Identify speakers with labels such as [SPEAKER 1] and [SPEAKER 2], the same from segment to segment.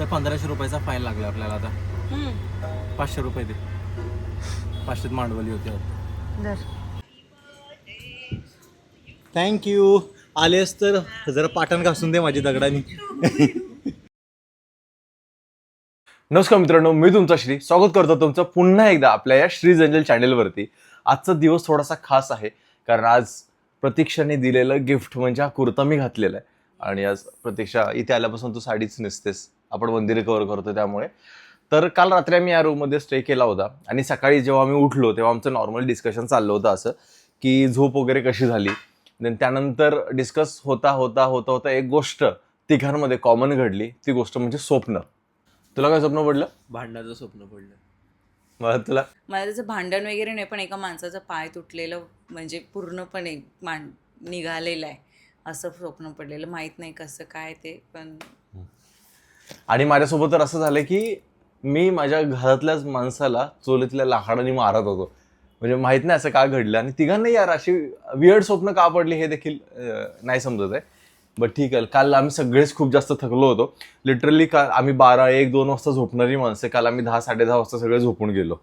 [SPEAKER 1] तर पंधराशे रुपयाचा फाईन लागला आपल्याला आता.
[SPEAKER 2] हम्म.
[SPEAKER 1] पाचशे रुपये दे. पाचशेत मांडवली होती. थँक्यू आलेस तर जरा पाटण घासून दे माझी दगडानी.
[SPEAKER 3] नमस्कार मित्रांनो मी तुमचा श्री. स्वागत करतो तुमचं पुन्हा एकदा आपल्या या श्री जंजल चॅनेलवरती आजचा दिवस थोडासा खास आहे कारण आज प्रतीक्षाने दिलेलं गिफ्ट म्हणजे हा कुर्ता मी घातलेला आहे. आणि आज प्रतीक्षा इथे आल्यापासून तू साडीच नेसतेस. आपण मंदिर कव्हर करतो त्यामुळे. तर काल रात्री आम्ही या रूममध्ये स्टे केला होता. आणि सकाळी जेव्हा आम्ही उठलो तेव्हा आमचं नॉर्मल डिस्कशन चाललं होतं असं की झोप वगैरे कशी झाली? देन त्यानंतर डिस्कस होता होता होता होता एक गोष्ट तिघांमध्ये कॉमन घडली. ती गोष्ट म्हणजे स्वप्न. तुला काय स्वप्न पडलं?
[SPEAKER 1] भांडणाचं स्वप्न पडलं.
[SPEAKER 3] मला तुला?
[SPEAKER 2] मला त्याचं भांडण वगैरे नाही पण एका माणसाचं पाय तुटलेलं म्हणजे पूर्णपणे मान निघालेलं आहे. असं स्वप्न पडलेलं माहीत नाही कसं काय ते पण
[SPEAKER 3] आणि माझ्यासोबत तर असं झालं की मी माझ्या घरातल्याच माणसाला चोलीतल्या लाकडाने मारत होतो. म्हणजे माहीत नाही असं का घडलं आणि तिघांना यार अशी वियर्ड स्वप्न का पडली हे देखील नाही समजत आहे. बट ठीक आहे काल आम्ही सगळेच खूप जास्त थकलो होतो. लिटरली काल आम्ही बारा एक दोन वाजता झोपणारी माणसं काल आम्ही दहा साडे दहा वाजता सगळे झोपून गेलो.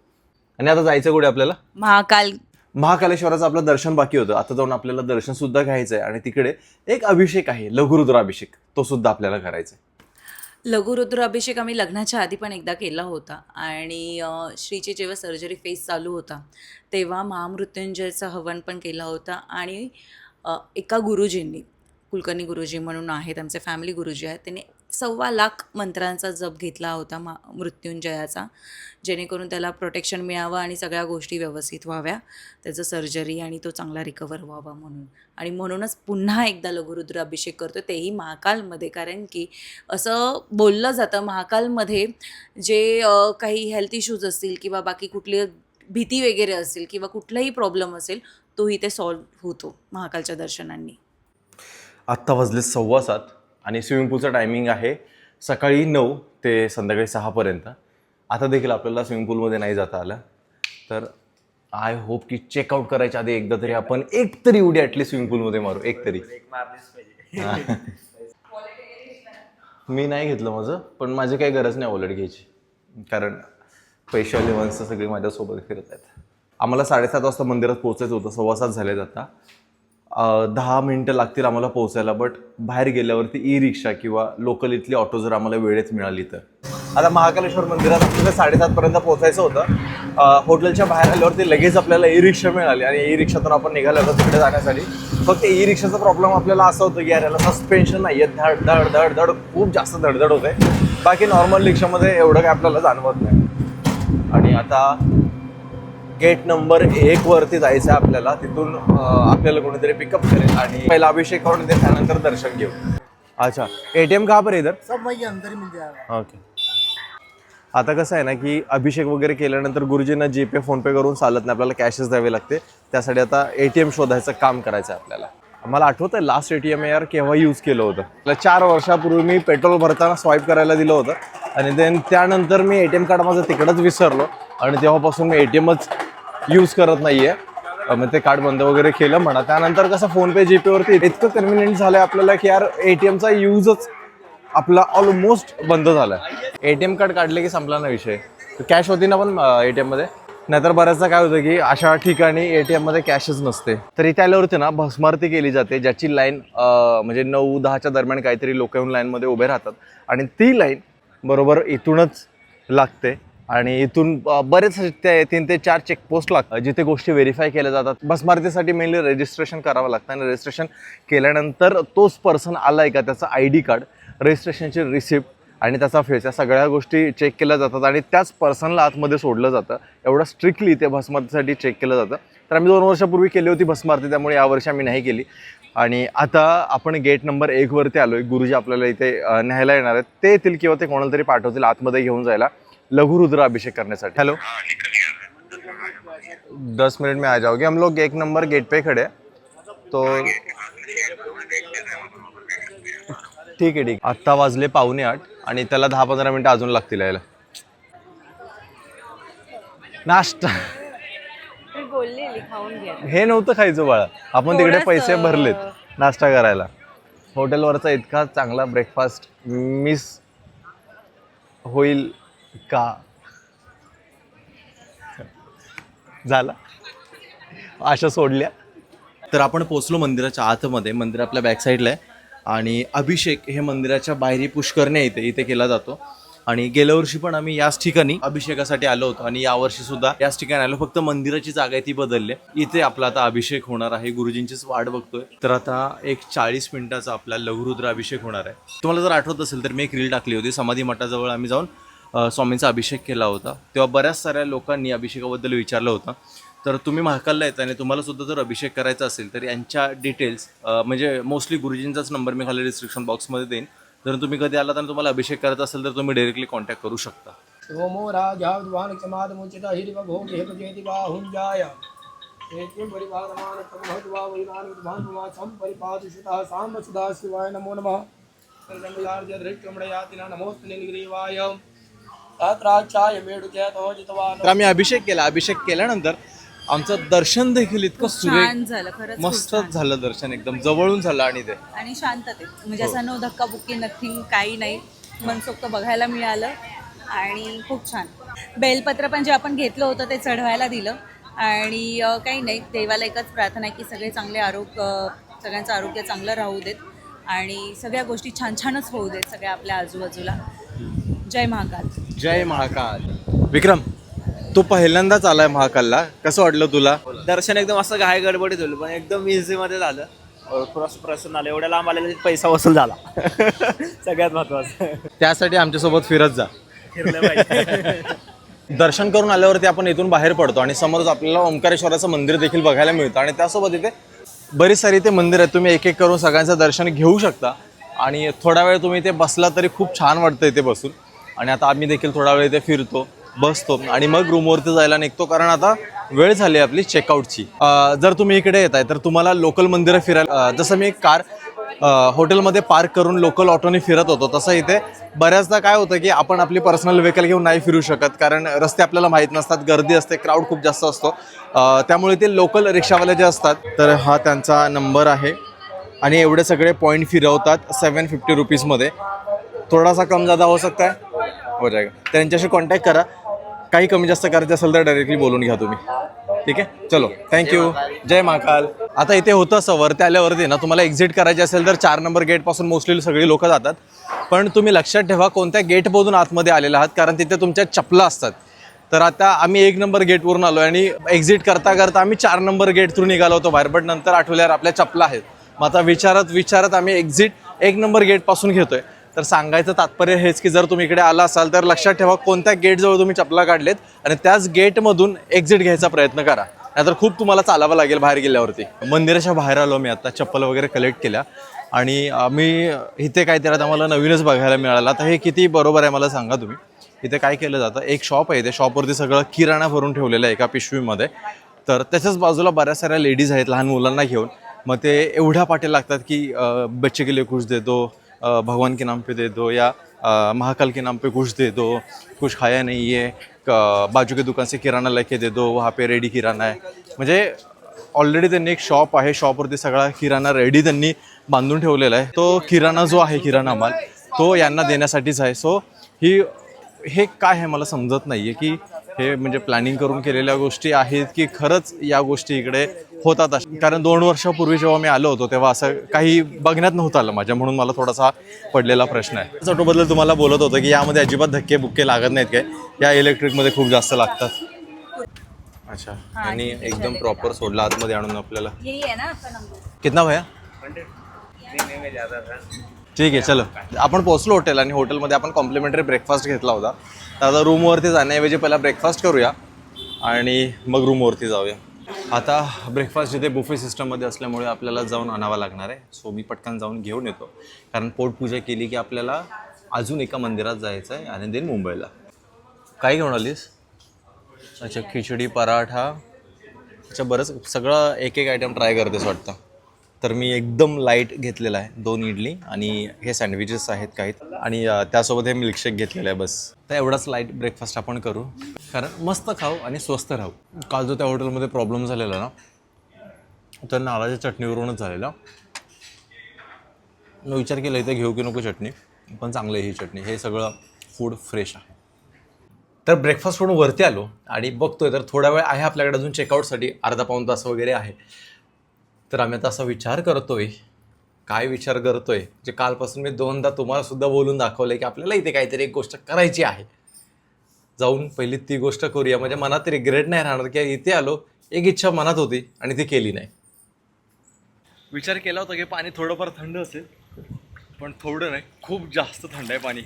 [SPEAKER 3] आणि आता जायचं कुठे आपल्याला?
[SPEAKER 2] महाकाल
[SPEAKER 3] महाकालेश्वराचं आपलं दर्शन बाकी होतं. आता जाऊन आपल्याला दर्शन सुद्धा घ्यायचं आहे आणि तिकडे एक अभिषेक आहे लघुरुद्राभिषेक. तो सुद्धा आपल्याला करायचा आहे
[SPEAKER 2] लघुरुद्र अभिषेक आम्ही लग्नाच्या आधी पण एकदा केला होता. आणि श्रीची जेव्हा सर्जरी फेस चालू होता तेव्हा महामृत्युंजयचं हवन पण केला होता. आणि एका गुरुजींनी कुलकर्णी गुरुजी म्हणून आहेत आमचे फॅमिली गुरुजी आहेत त्यांनी सव्वा लाख मंत्रांचा जप घेतला होता मा मृत्युंजयाचा. जेणेकरून त्याला प्रोटेक्शन मिळावं आणि सगळ्या गोष्टी व्यवस्थित व्हाव्या. त्याचं सर्जरी आणि तो चांगला रिकवर व्हावा म्हणून. आणि म्हणूनच पुन्हा एकदा लघुरुद्र अभिषेक करतो तेही महाकालमध्ये. कारण की असं बोललं जातं महाकालमध्ये जे काही हेल्थ इश्यूज असतील किंवा बाकी कुठली भीती वगैरे असेल किंवा कुठलाही प्रॉब्लेम असेल तोही ते सॉल्व्ह होतो महाकालच्या दर्शनांनी.
[SPEAKER 3] आत्ता वाजले सव्वा सात. आणि स्विमिंग पूलचं टायमिंग आहे सकाळी नऊ ते संध्याकाळी सहापर्यंत आता देखील आपल्याला स्विमिंग पूलमध्ये नाही जाता आलं. तर आय होप की चेकआउट करायच्या आधी एकदा तरी आपण एक तरी उडी ॲटलीस्ट स्विमिंग पूलमध्ये मारू. एक तरी. मी नाही घेतलं माझं पण माझी काही गरज नाही वॉलेट घ्यायची. कारण पैशावाले माणसं सगळी माझ्यासोबत फिरत आहेत. आम्हाला साडेसात वाजता मंदिरात पोहोचायचं होतं सव्वा सात झालेत आता. अं, दहा मिनटं लागतील आम्हाला पोहोचायला बट बाहेर गेल्यावरती ई रिक्षा किंवा लोकल इथली ऑटो जर आम्हाला वेळेत मिळाली तर. आता महाकालेश्वर मंदिरात आपल्याला साडेसातपर्यंत पोहोचायचं होतं. हॉटेलच्या बाहेर आल्यावरती लगेच आपल्याला ई रिक्षा मिळाली आणि ई रिक्षातून आपण निघालो होतो तिकडे जाण्यासाठी. फक्त ई रिक्षाचा प्रॉब्लेम आपल्याला असं होतं की यार याला सस्पेन्शन नाही आहे धड धड धड धड खूप जास्त धडधड होते. बाकी नॉर्मल रिक्षामध्ये एवढं काय आपल्याला जाणवत नाही. आणि आता गेट नंबर एक वरती जायचं आहे आपल्याला. तिथून आपल्याला कोणीतरी पिकअप करेल आणि पहिला अभिषेक करून दे त्यानंतर दर्शन घेऊ. अच्छा. एटीएम का पर इधर?
[SPEAKER 4] सब वही अंदर ही मिल जाएगा.
[SPEAKER 3] ओके आता कसं आहे ना की अभिषेक वगैरे केल्यानंतर गुरुजींना जी पे फोनपे करून चालत नाही. आपल्याला कॅशच द्यावे लागते. त्यासाठी आता ए टी एम शोधायचं काम करायचं आहे आपल्याला. मला आठवत आहे लास्ट ए टी एम यार केव्हा यूज केलं होतं. मला चार वर्षापूर्वी मी पेट्रोल भरताना स्वाईप करायला दिलं होतं. आणि देन त्यानंतर मी ए टी एम कार्ड माझं तिकडंच विसरलो. आणि तेव्हापासून मी ए टी एमच यूज करत नाहीये. मग ते कार्ड बंद वगैरे केलं म्हणा. त्यानंतर कसं फोनपे जीपेवरती इतकं कन्व्हिनियंट झालं आपल्याला की यार ए टी एमचा यूजच आपला ऑलमोस्ट बंद झालाय. एटीएम कार्ड काढले की संपला ना विषय. कॅश होती ना पण एटीएममध्ये. नाहीतर बऱ्याचदा काय होतं की अशा ठिकाणी एटीएममध्ये कॅशच नसते. तर इथे आल्यावरती ना भस्मारती केली जाते ज्याची लाईन म्हणजे नऊ दहाच्या दरम्यान काहीतरी लोक येऊन लाईनमध्ये उभे राहतात. आणि ती लाईन बरोबर इथूनच लागते. आणि इथून बरेच ते तीन ते चार चेकपोस्ट लागतात. जिथे गोष्टी व्हेरीफाय केल्या जातात. भस्मारतीसाठी मेनली रजिस्ट्रेशन करावं लागतं. आणि रजिस्ट्रेशन केल्यानंतर तोच पर्सन आला आहे का त्याचं आय डी कार्ड रजिस्ट्रेशनची रिसिप्ट आणि त्याचा फेस या सगळ्या गोष्टी चेक केल्या जातात. आणि त्याच पर्सनला आतमध्ये सोडलं जातं. एवढं स्ट्रिक्टली ते भस्मारतीसाठी चेक केलं जातं. तर आम्ही दोन वर्षापूर्वी केली होती भस्मारती त्यामुळे यावर्षी आम्ही नाही केली. आणि आता आपण गेट नंबर एकवरती आलो आहे गुरुजी आपल्याला इथे न्यायला येणार आहेत. ते येतील किंवा ते कोणाला तरी पाठवतील आतमध्ये घेऊन जायला. लघुरुद्र अभिषेक करण्यासाठी. हॅलो दस मिनट में आ जाओगे हम लोग एक नंबर गेट पे खड़े हैं. तो ठीक आहे ठीक. आहे. आत्ता वाजले पावणे आठ आणि त्याला दहा पंधरा मिनिटं अजून लागतील यायला. नाश्ता. हे नव्हतं खायचं बाळा. आपण तिकडे. पैसे भरलेत नाश्ता करायला. हॉटेलवरचा इतका चांगला ब्रेकफास्ट मिस होईल का? झाला. आशा सोडल्या. तर आपण पोचलो मंदिराच्या आतमध्ये मंदिर आपल्या बॅक साईडला आहे. आणि अभिषेक हे मंदिराच्या बाहेरी पुष्करण्या इथे इथे केला जातो. आणि गेल्या वर्षी पण आम्ही याच ठिकाणी अभिषेकासाठी आलो होतो. आणि यावर्षी सुद्धा याच ठिकाणी आलो. फक्त मंदिराची जागा आहे ती बदलली आहे. इथे आपला आता अभिषेक होणार आहे. गुरुजींचीच वाट बघतोय. तर आता एक चाळीस मिनिटाचा आपला लघुरुद्र अभिषेक होणार आहे. तुम्हाला जर आठवत असेल तर मी एक रील टाकली होती. समाधी मठाजवळ आम्ही जाऊन स्वामींचा अभिषेक केला होता. तेव्हा बऱ्याच साऱ्या लोकांनी अभिषेकाबद्दल विचारलं होतं. तर तुम्ही महाकालला येता आणि तुम्हाला सुद्धा जर अभिषेक करायचा असेल तर यांच्या डिटेल्स म्हणजे मोस्टली गुरुजींचाच नंबर मी खाली डिस्क्रिप्शन बॉक्समध्ये देईन. जर तुम्ही कधी आलात आणि तुम्हाला अभिषेक करायचा असेल तर तुम्ही डायरेक्टली कॉन्टॅक्ट करू शकता.
[SPEAKER 4] सोमो राजा विद्वान हिरिवभोग हेपजेति बाहुञ्जाय एत्यं परिपादमान प्रभवद्वा वैवान विद्वान भवा सुतः साम्ब सुधा शिवाय नमो नमः। धृष्टमणयातिना नमोऽस्तु नीलग्रीवाय
[SPEAKER 3] तर आम्ही अभिषेक केला. अभिषेक केल्यानंतर आमचं दर्शन देखील इतकं सुरेख
[SPEAKER 2] छान झालं. खरंच खूप
[SPEAKER 3] मस्तच झालं दर्शन एकदम. जवळून झालं आणि ते.
[SPEAKER 2] आणि शांततेत. म्हणजे असं न धक्काबुक्की नथिंग काही नाही. मनसोक्त बघायला मिळालं आणि खूप छान. बेलपत्र पण जे आपण घेतलं होतं ते चढवायला दिलं. आणि अं, काही नाही. देवाला एकच प्रार्थना आहे की सगळे चांगले आरोग्य अं, सगळ्यांचं आरोग्य चांगलं राहू देत. आणि सगळ्या गोष्टी छान छानच होऊ देत सगळ्या आपल्या आजूबाजूला. जय महाकाल.
[SPEAKER 3] जय महाकाल. विक्रम तू पहिल्यांदाच आलाय महाकालला. कसं वाटलं तुला?
[SPEAKER 5] दर्शन एकदम असं घाय गडबडीत होईल पण एकदम इझी मध्ये झालं. प्रसन्न आलं. एवढ्या लांब आलेला पैसा वसूल झाला. सगळ्यात महत्वाचं.
[SPEAKER 3] त्यासाठी आमच्यासोबत फिरत जा.
[SPEAKER 5] फिरलं पाहिजे.
[SPEAKER 3] दर्शन करून आल्यावरती आपण इथून बाहेर पडतो आणि समोरच आपल्याला ओंकारेश्वराचं मंदिर देखील बघायला मिळतं आणि त्यासोबत इथे बरीच सारी इथे मंदिर आहेत. तुम्ही एक एक करून सगळ्यांचं दर्शन घेऊ शकता आणि थोडा वेळ तुम्ही इथे बसला तरी खूप छान वाटतं इथे बसून. आणि आता आम्ही देखील थोडा वेळ इथे फिरतो बसतो आणि मग रूमवरती जायला निघतो कारण आता वेळ झाली आपली चेकआउटची जर तुम्ही इकडे येत आहे तर तुम्हाला लोकल मंदिरं फिरायला जसं मी कार हॉटेलमध्ये पार्क करून लोकल ऑटोने फिरत होतो तसं इथे बऱ्याचदा काय होतं की आपण आपली पर्सनल व्हेकल घेऊन नाही फिरू शकत कारण रस्ते आपल्याला माहीत नसतात गर्दी असते क्राऊड खूप जास्त असतो. त्यामुळे ते लोकल रिक्षावाले जे असतात तर हा त्यांचा नंबर आहे. आणि एवढे सगळे पॉईंट फिरवतात सेवन फिफ्टी रुपीजमध्ये थोडासा कम जादा हो सकता है हो जाएगा. त्यांच्याशी कॉन्टॅक्ट करा. काही कमी जास्त करायचं असेल तर डायरेक्टली बोलून घ्या तुम्ही. ठीक आहे? चलो. थँक्यू जय महाकाल. आता इथे होतं असं वरती आल्यावरती ना तुम्हाला एक्झिट करायची असेल तर चार नंबर गेटपासून मोस्टली सगळी लोक जातात. पण तुम्ही लक्षात ठेवा कोणत्या गेटमधून आतमध्ये आलेले आहात? कारण तिथे तुमच्या चपला असतात. तर आता आम्ही एक नंबर गेटवरून आलो आणि एक्झिट करता करता आम्ही चार नंबर गेट थ्रू निघालो होतो बाहेर. बट नंतर आठवल्यावर आपल्या चपला आहेत. मग आता विचारत विचारत आम्ही एक्झिट एक नंबर गेटपासून घेतोय. तर सांगायचं तात्पर्य हेच की जर तुम्ही इकडे आला असाल तर लक्षात ठेवा कोणत्या गेटजवळ तुम्ही चपला काढलेत आणि त्याच गेटमधून एक्झिट घ्यायचा प्रयत्न करा. नाहीतर खूप तुम्हाला चालावं लागेल बाहेर गेल्यावरती. मंदिराच्या बाहेर आलो मी आता चप्पल वगैरे कलेक्ट केल्या. आणि मी इथे काय त्याला आम्हाला नवीनच बघायला मिळालं. तर हे किती बरोबर आहे मला सांगा तुम्ही. इथे काय केलं जातं एक शॉप आहे इथे शॉपवरती सगळं किराणा भरून ठेवलेलं आहे एका पिशवीमध्ये तर त्याच्याच बाजूला बऱ्याच साऱ्या लेडीज आहेत लहान मुलांना घेऊन. मग ते एवढ्या पाटे लागतात की बच्चे के लिए कुछ देतो भगवान के नाम पे दे दो या महाकाल के नाम पे कुछ दे दो कुछ खाया नहीं है क- बाजू के दुकान से किराणा लेके दे दो वहाँ पे रेडी किराणा आहे म्हणजे ऑलरेडी त्यांनी एक शॉप आहे शॉपवरती सगळा किराणा रेडी त्यांनी बांधून ठेवलेला आहे. तो किराणा जो आहे किराणा माल तो यांना देण्यासाठीच आहे. सो ही हे काय आहे मला समजत नाही आहे की हे म्हणजे प्लॅनिंग करून केलेल्या गोष्टी आहेत की खरंच या गोष्टी इकडे होतात अशा. कारण दोन वर्षापूर्वी जेव्हा मी आलो होतो तेव्हा असं काही बघण्यात नव्हतं आलं माझ्या. म्हणून मला थोडासा पडलेला प्रश्न आहे. ऑटोबद्दल तुम्हाला बोलत होतं की यामध्ये अजिबात धक्के बुक्के लागत नाहीत काय? या इलेक्ट्रिकमध्ये खूप जास्त लागतात. अच्छा. आणि एकदम प्रॉपर सोडला आतमध्ये आणून आपल्याला. कितना भैया? ठीक आहे चलो. आपण पोहोचलो हॉटेल आणि हॉटेलमध्ये आपण कॉम्प्लिमेंटरी ब्रेकफास्ट घेतला होता. तर आता रूमवरती जाण्याऐवजी पहिला ब्रेकफास्ट करूया आणि मग रूमवरती जाऊया. आता ब्रेकफास्ट जिथे बुफे सिस्टममध्ये असल्यामुळे आपल्याला जाऊन आणावा लागणार आहे. सो मी पटकन जाऊन घेऊन येतो. कारण पोटपूजा केली की आपल्याला अजून एका मंदिरात जायचं आहे आणि देन मुंबईला. काय घेऊन आलीस? अच्छा खिचडी पराठा. अच्छा बरंच सगळं एक एक आयटम ट्राय करतेस वाटतं. तर मी एकदम लाइट घेतलेला आहे दोन इडली आणि हे सँडविचेस आहेत काही. आणि त्यासोबत हे मिल्कशेक घेतलेलं आहे बस. तर एवढाच लाइट ब्रेकफास्ट आपण करू. कारण मस्त खाऊ आणि स्वस्त राहू. काल जो त्या हॉटेलमध्ये प्रॉब्लेम झालेला ना तर नारळाच्या चटणीवरूनच झालेला. मी विचार केला इथे घेऊ की नको चटणी? पण चांगलं आहे ही चटणी. हे सगळं
[SPEAKER 6] फूड फ्रेश आहे. तर ब्रेकफास्ट म्हणून वरती आलो आणि बघतोय तर थोडा वेळ आहे आपल्याकडे अजून चेकआउटसाठी अर्धा पाऊण तास वगैरे आहे. तर आम्ही आता असा विचार करतोय काय विचार करतोय जे कालपासून मी दोनदा तुम्हाला सुद्धा बोलून दाखवलं की आपल्याला इथे काहीतरी एक गोष्ट करायची आहे. जाऊन पहिली ती गोष्ट करूया. म्हणजे मनात रिग्रेट नाही राहणार की इथे आलो एक इच्छा मनात होती आणि ती केली नाही. विचार केला होता की पाणी थोडंफार थंड असेल पण थोडं नाही खूप जास्त थंड आहे पाणी.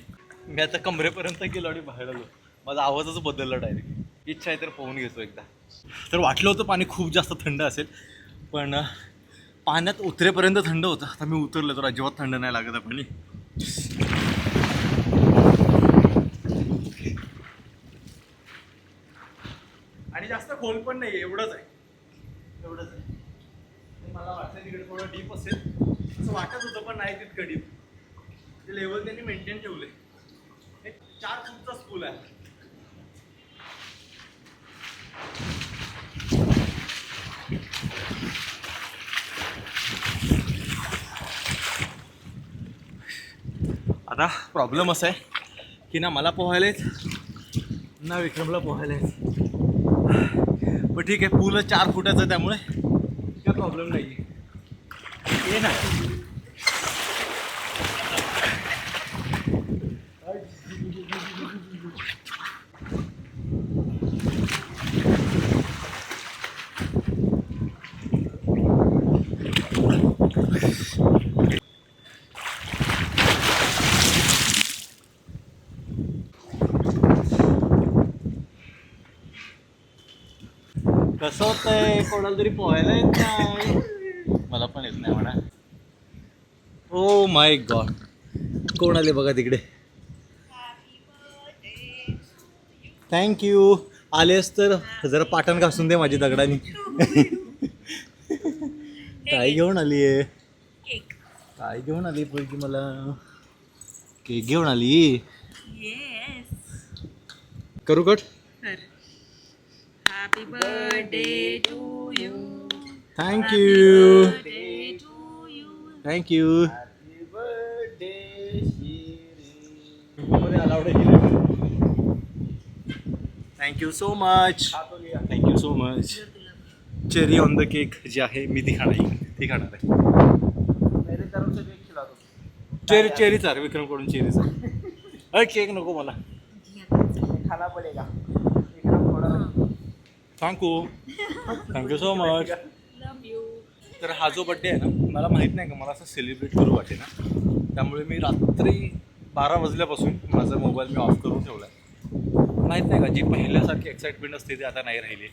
[SPEAKER 6] मी आता कमरेपर्यंत गेलो आणि बाहेर आलो. माझा आवाजच बदलला डायरेक्ट इच्छा आहे तर पोहून घेतो एकदा. तर वाटलं होतं पाणी खूप जास्त थंड असेल पण पाण्यात उतरेपर्यंत थंड होतं. आता मी उतरलो तर अजिबात थंड नाही लागत आपण. पाणी आणि जास्त खोल पण नाही एवढंच आहे. एवढंच आहे. मला वाटलं तिकडे थोडं डीप असेल. असं वाटत होतं पण नाही तितकं डीप ते लेवल त्यांनी मेंटेन ठेवले एक चार फूटचा स्कूल आहे. आता प्रॉब्लेम असा आहे की ना मला पोहायला येत ना विक्रमला पोहायला येत पण ठीक आहे पूल चार फुटाचं त्यामुळे काय प्रॉब्लेम नाही आहे ये ना. कसं होतंय? कोणाला तरी पोहायला येत नाही. मला पण येत नाही म्हणा. ओ माय गॉड कोण आले बघा तिकडे?
[SPEAKER 3] थँक्यू आलेस तर जरा पाटण घासून दे माझी दगडानी. काय घेऊन आली आहे. काय घेऊन आली पोरगी मला. केक घेऊन आली. करू cut?
[SPEAKER 2] Happy birthday to you
[SPEAKER 3] thank you thank you thank you so much thank you so much cherry on the cake जे आहे मी ती खाणार आहे. ती खाणार आहे. चेरी चेरीचा रे विक्रमकडून चेरीचा अरे केक नको मला. थँक्यू थँक्यू सो मच तर हा जो बड्डे आहे ना मला माहीत नाही का मला असं सेलिब्रेट करू वाटे ना. त्यामुळे मी रात्री बारा वाजल्यापासून माझा मोबाईल मी ऑफ करून ठेवला आहे माहीत नाही का जी पहिल्यासारखी एक्साइटमेंट असते ती आता नाही राहिली.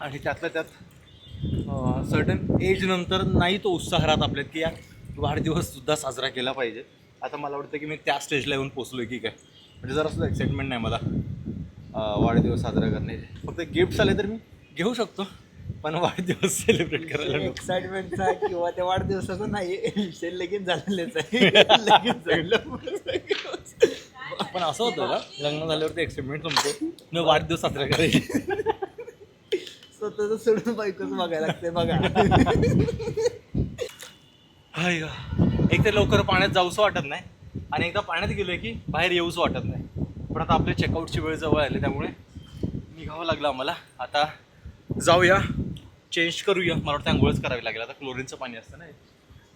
[SPEAKER 3] आणि त्यातल्या त्यात सर्टन एज नंतर नाही तो उत्साह राहत आपल्यात की या वाढदिवससुद्धा साजरा केला पाहिजे. आता मला वाटतं की मी त्या स्टेजला येऊन पोचलो की काय. म्हणजे जरा सुद्धा एक्साइटमेंट नाही मला. वाढदिवस साजरा करण्याचे फक्त गिफ्ट्स आले तर मी घेऊ शकतो पण वाढदिवस सेलिब्रेट करायला नको.
[SPEAKER 5] एक्साइटमेंटचा किंवा त्या वाढदिवसाचा नाही विषय लगेच झालेलाच आहे. लगेच झालं
[SPEAKER 3] पण असं होतं का लग्न झाल्यावरती एक्साइटमेंट संपतो न वाढदिवस साजरा करायचे
[SPEAKER 5] स्वतःच सोडून बायकोच बघायला लागते बघा.
[SPEAKER 3] हाय एक तर लवकर पाण्यात जाऊसं वाटत नाही आणि एकदा पाण्यात गेलं की बाहेर येऊसं वाटत नाही. पण आता आपल्या चेकआउटची वेळ जवळ आली त्यामुळे निघावं लागलं आम्हाला. आता जाऊया. चेंज करूया. मला वाटतं आंघोळच करावी लागेल. आता क्लोरीनचं पाणी असतं ना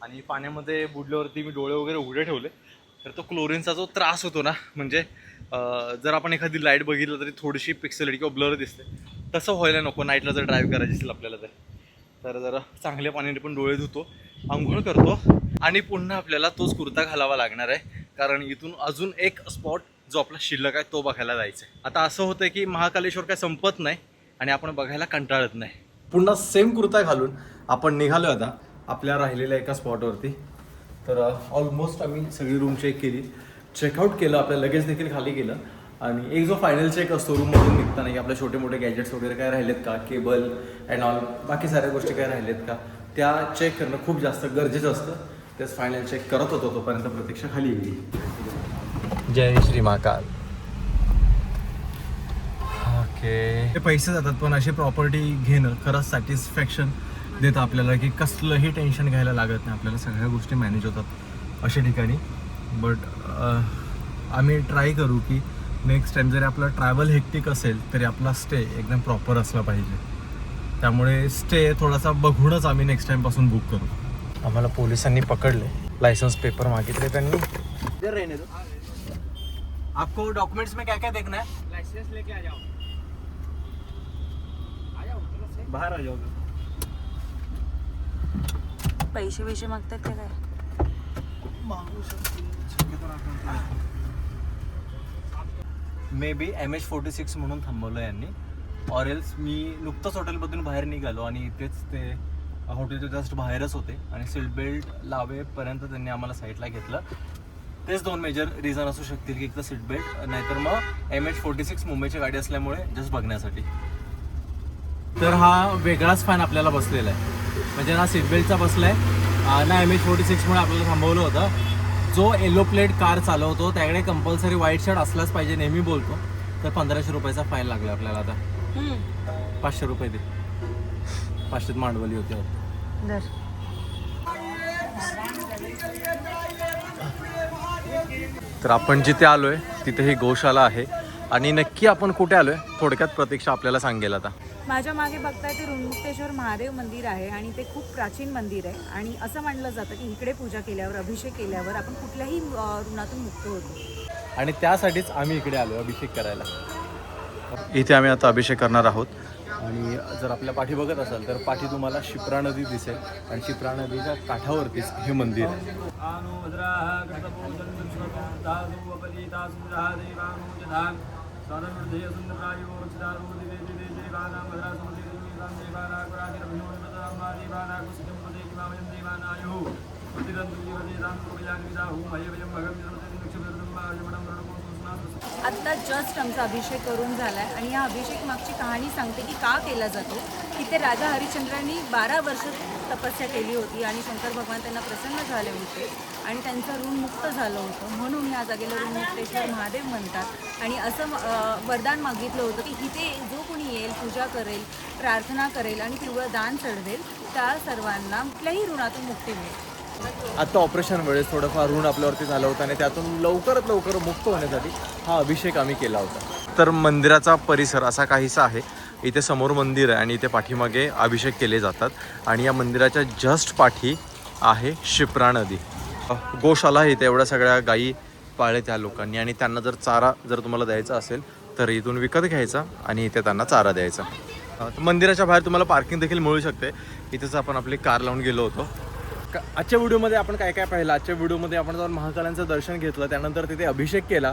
[SPEAKER 3] आणि पाण्यामध्ये बुडल्यावरती मी डोळे वगैरे उघडे ठेवले. तर तो क्लोरीनचा जो त्रास होतो ना म्हणजे जर आपण एखादी लाइट बघितलं तरी थोडीशी पिक्सेलिटी किंवा ब्लर दिसते. तसं व्हायला नको. नाईटला जर ड्राईव्ह करायची असेल आपल्याला तर. तर जरा चांगल्या पाण्याने पण डोळे धुतो आंघोळ करतो. आणि पुन्हा आपल्याला तोच कुर्ता घालावा लागणार आहे. कारण इथून अजून एक स्पॉट जो आपला शिल्लक आहे तो बघायला जायचा आहे आता असं होतं की महाकालेश्वर काय संपत नाही आणि आपण बघायला कंटाळत नाही. पुन्हा सेम कुर्ता घालून आपण निघालो आता आपल्या राहिलेल्या एका स्पॉटवरती तर ऑलमोस्ट आम्ही सगळी रूम चेक केली. चेकआउट केलं आपल्या लगेज देखील खाली केलं आणि एक जो फायनल चेक असतो रूममधून निघताना की आपले छोटे मोठे गॅजेट्स वगैरे काय राहिलेत का? केबल अँड ऑल बाकी साऱ्या गोष्टी काय राहिलेत का? त्या चेक करणं खूप जास्त गरजेचं असतं. तेच फायनल चेक करत होतो तोपर्यंत प्रतीक्षा खाली गेली.
[SPEAKER 6] जय श्री महाकाल. ओके.
[SPEAKER 3] ते पैसे जातात पण अशी प्रॉपर्टी घेणं खरंच सॅटिस्फॅक्शन देतं आपल्याला की कसलंही टेन्शन घ्यायला लागत नाही आपल्याला सगळ्या गोष्टी मॅनेज होतात अशा ठिकाणी. बट आम्ही ट्राय करू की नेक्स्ट टाइम जरी आपला ट्रॅव्हल हेक्टिक असेल तरी आपला स्टे एकदम प्रॉपर असला पाहिजे. त्यामुळे स्टे थोडासा बघूनच आम्ही नेक्स्ट टाइमपासून बुक करू. आम्हाला पोलिसांनी पकडले. लायसन्स पेपर मागितले त्यांनी. आपको डॉक्युमेंट्स में क्या क्या देखना है?
[SPEAKER 7] लाइसेंस लेके आ जाओ। आ जाओ बाहर आ जाओ
[SPEAKER 8] पैसे पैसे मागतात ते काय
[SPEAKER 3] maybe M H forty six म्हणून थांबवलं यांनी. ऑर एल्स मी नुकतंच हॉटेलमधून बाहेर निघालो आणि इथेच ते हॉटेलच्या जस्ट बाहेरच होते. आणि सीट बेल्ट लावेपर्यंत त्यांनी आम्हाला साईडला घेतलं. तेच दोन मेजर रिझन असू शकतील की एक तर सीट बेल्ट नाहीतर मग एम एच फोर्टी सिक्स मुंबईची गाडी असल्यामुळे जस्ट बघण्यासाठी. तर हा वेगळाच फॅन आपल्याला बसलेला आहे. म्हणजे ना सीट बेल्टचा बसलाय. अं, ना एम एच फोर्टी सिक्समुळे आपल्याला थांबवलं होतं. जो येलो प्लेट कार चालवतो त्याकडे कंपल्सरी व्हाईट शर्ट असलाच पाहिजे नेहमी बोलतो. तर पंधराशे रुपयाचा फाईन लागला आपल्याला आता. पाचशे रुपये दे. पाचशेत मांडवली होती वाटतं.
[SPEAKER 8] दर
[SPEAKER 9] तर आपण जिथे आलोय तिथे ही गोशाला आहे. आणि नक्की आपण कुठे आलोय थोडक्यात प्रतीक्षा आपल्याला सांगेल आता.
[SPEAKER 2] माझ्या मागे बघताय ते ऋणमुक्तेश्वर महादेव मंदिर आहे आणि ते खूप प्राचीन मंदिर आहे. आणि असं मानलं जातं की इकडे पूजा केल्यावर अभिषेक केल्यावर आपण कुठल्याही ऋणातून मुक्त होतो.
[SPEAKER 3] आणि त्यासाठीच आम्ही इकडे आलो अभिषेक करायला.
[SPEAKER 9] इथे आम्ही आता अभिषेक करणार आहोत.
[SPEAKER 3] आणि जर आपल्या पाठी बघत असाल तर पाठी तुम्हाला शिप्रा नदी दिसेल. आणि शिप्रा नदीच्या काठावरतीच हे मंदिर आहे.
[SPEAKER 4] आनो भद्राः कृतपूजन् विश्वदासु अपलीतासुराः देवानुजधान् स्वादमृद्धे
[SPEAKER 2] आत्ता जस्ट आमचा अभिषेक करून झाला आहे आणि या अभिषेक मागची कहाणी सांगते की का केला जातो. की ते राजा हरिश्चंद्रांनी बारा वर्ष तपस्या केली होती आणि शंकर भगवान त्यांना प्रसन्न झाले होते. आणि त्यांचं ऋण मुक्त झालं होतं. म्हणून या जागेला ऋणमुक्तेश्वर महादेव म्हणतात. आणि असं वरदान मागितलं होतं की इथे जो कोणी येईल पूजा करेल प्रार्थना करेल आणि पिवळं दान चढवेल त्या सर्वांना कुठल्याही ऋणातून मुक्ती मिळेल.
[SPEAKER 3] आता ऑपरेशन वेळेस थोडंफार ऋण आपल्यावरती झालं होतं आणि त्यातून लवकरात लवकर मुक्त होण्यासाठी हा अभिषेक आम्ही केला होता.
[SPEAKER 9] तर मंदिराचा परिसर असा काहीसा आहे. इथे समोर मंदिर आहे आणि इथे पाठीमागे अभिषेक केले जातात आणि या मंदिराच्या जस्ट पाठी आहे शिप्रा नदी. गोशाला इथे एवढ्या सगळ्या गायी पाळल्या त्या लोकांनी आणि त्यांना जर चारा जर तुम्हाला द्यायचा असेल तर इथून विकत घ्यायचा आणि इथे त्यांना चारा द्यायचा. मंदिराच्या बाहेर तुम्हाला पार्किंग देखील मिळू शकते. इथेच आपण आपली कार लावून गेलो होतो.
[SPEAKER 3] आजच्या व्हिडिओमध्ये आपण काय काय पाहिलं? आजच्या व्हिडिओमध्ये आपण जाऊन महाकालांचं दर्शन घेतलं त्यानंतर तिथे अभिषेक केला.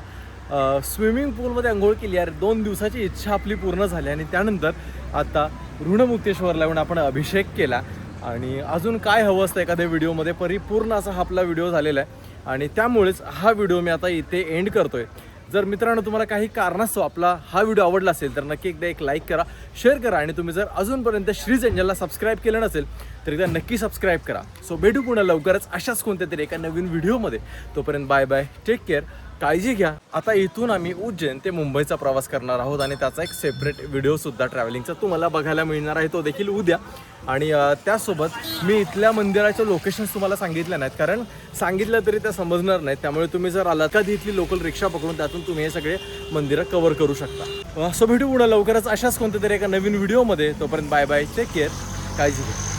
[SPEAKER 3] स्विमिंग पूलमध्ये आंघोळ केली. यार दोन दिवसाची इच्छा आपली पूर्ण झाली आणि त्यानंतर आता ऋणमुक्तेश्वरला येऊन आपण अभिषेक केला. आणि अजून काय हवं असतं एखाद्या व्हिडिओमध्ये? परिपूर्ण असा हा आपला व्हिडिओ झालेला आहे. आणि त्यामुळेच हा व्हिडिओ मी आता इथे एंड करतोय. जर मित्रांनो तुम्हाला काही कारणास्तव आपला हा व्हिडिओ आवडला असेल तर नक्की एकदा एक लाईक करा शेअर करा आणि तुम्ही जर अजूनपर्यंत श्रीज एंजलला सबस्क्राईब केलं नसेल तर एकदा नक्की सबस्क्राईब करा. सो भेटू पुन्हा लवकरच अशाच कोणत्या तरी एका नवीन व्हिडिओमध्ये. तोपर्यंत बाय बाय टेक केअर काळजी घ्या. आता इथून आम्ही उज्जैन ते मुंबईचा प्रवास करणार आहोत आणि त्याचा एक सेपरेट व्हिडिओसुद्धा ट्रॅव्हलिंगचा तुम्हाला बघायला मिळणार आहे. तो देखील उद्या. आणि त्यासोबत मी इथल्या मंदिराच्या लोकेशन्स तुम्हाला सांगितल्या नाहीत. कारण सांगितलं तरी त्या समजणार नाहीत. त्यामुळे तुम्ही जर आलात कधी इथली लोकल रिक्षा पकडून त्यातून तुम्ही हे सगळे मंदिरं कव्हर करू शकता. सो भेटू पुढे लवकरच. अशाच कोणत्या तरी एका नवीन व्हिडिओमध्ये तोपर्यंत बाय बाय टेक केअर काळजी घ्या.